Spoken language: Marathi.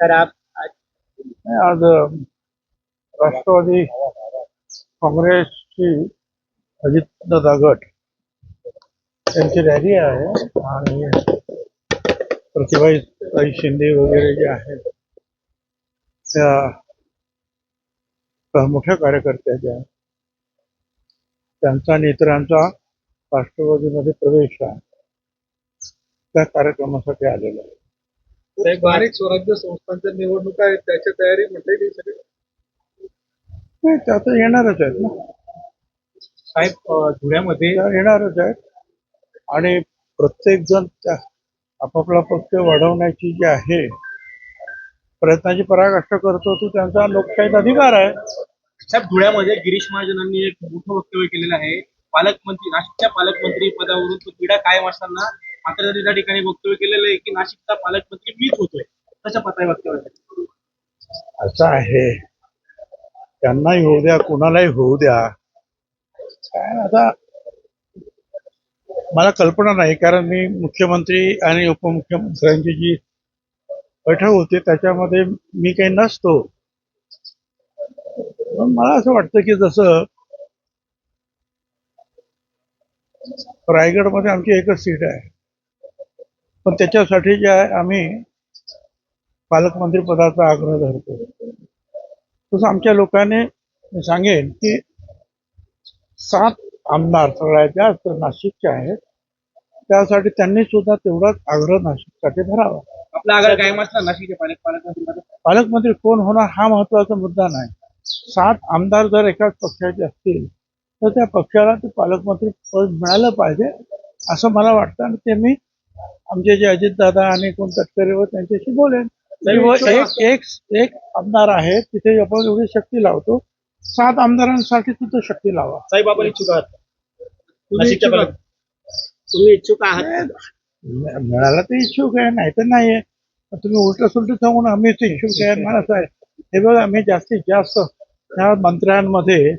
सर आप आज आज राष्ट्रवादी काँग्रेसची अजितदादा गट त्यांची रॅली आहे आणि प्रतिभाई शिंदे वगैरे जे आहेत त्या मोठ्या कार्यकर्त्या ज्या त्यांचा आणि इतरांचा राष्ट्रवादीमध्ये प्रवेश आहे त्या कार्यक्रमासाठी आलेला आहे स्थानिक स्वराज्य संस्थांच्या निवडणुका आहेत त्याची तयारी म्हणता येईल सगळी. नाही त्या तर येणारच आहेत ना. साहेब अ, धुळ्यामध्ये त्या येणारच आहेत. आणि प्रत्येक जण त्या आपापला पक्ष वाढवण्याची जी आहे प्रयत्नाची पराकाष्ठा करतो तो त्यांचा लोकशाहीत अधिकार आहे. साहेब धुळ्यामध्ये गिरीश महाजनांनी एक मोठं वक्तव्य केलेलं आहे. पालकमंत्री नाशिकच्या पालकमंत्री पदावरून तो पिढा कायम असताना मात्र त्या ठिकाणी वक्तव्य केलेलं आहे की नाशिकचा पालकमंत्री मीच होतोय कशा पातळी वक्तव्य असं आहे. त्यांनाही होऊ द्या कोणालाही होऊ द्या. काय आता मला कल्पना नाही कारण मी मुख्यमंत्री आणि उपमुख्यमंत्र्यांची जी बैठक होती त्याच्यामध्ये मी काही नसतो. पण मला असं वाटतं की जसं रायगडमध्ये आमची एकच सीट आहे. पण त्याच्यासाठी जे आहे आम्ही पालकमंत्री पदाचा आग्रह धरतो. तसं आमच्या लोकांनी सांगेन की सात आमदार सगळ्यात जास्त नाशिकचे आहेत. त्यासाठी त्यांनी सुद्धा तेवढाच आग्रह नाशिकसाठी धरावा. आपला आग्रह नाशिकच्या पालक पालकमंत्री. पालकमंत्री कोण होणार हा महत्त्वाचा मुद्दा नाही. सात आमदार जर एकाच पक्षाचे असतील तर त्या पक्षाला ते पालकमंत्री पद मिळालं पाहिजे असं मला वाटतं. आणि ते मी आमचे जे अजितदादा आणि कोण तटकरे व त्यांच्याशी बोलेन. एक एक एक आमदार आहे तिथे आपण एवढी शक्ती लावतो. सात आमदारांसाठी तिथं शक्ती लावा. साहेब आपण इच्छुक आहात? तुम्ही इच्छुक आहात? मिळाला तर इच्छुक आहे नाही तर नाही आहे तुम्ही उलट सुलट सांगून आम्हीच इच्छुक आहे मला आहे. हे बघा आम्ही जास्तीत जास्त ह्या मंत्र्यांमध्ये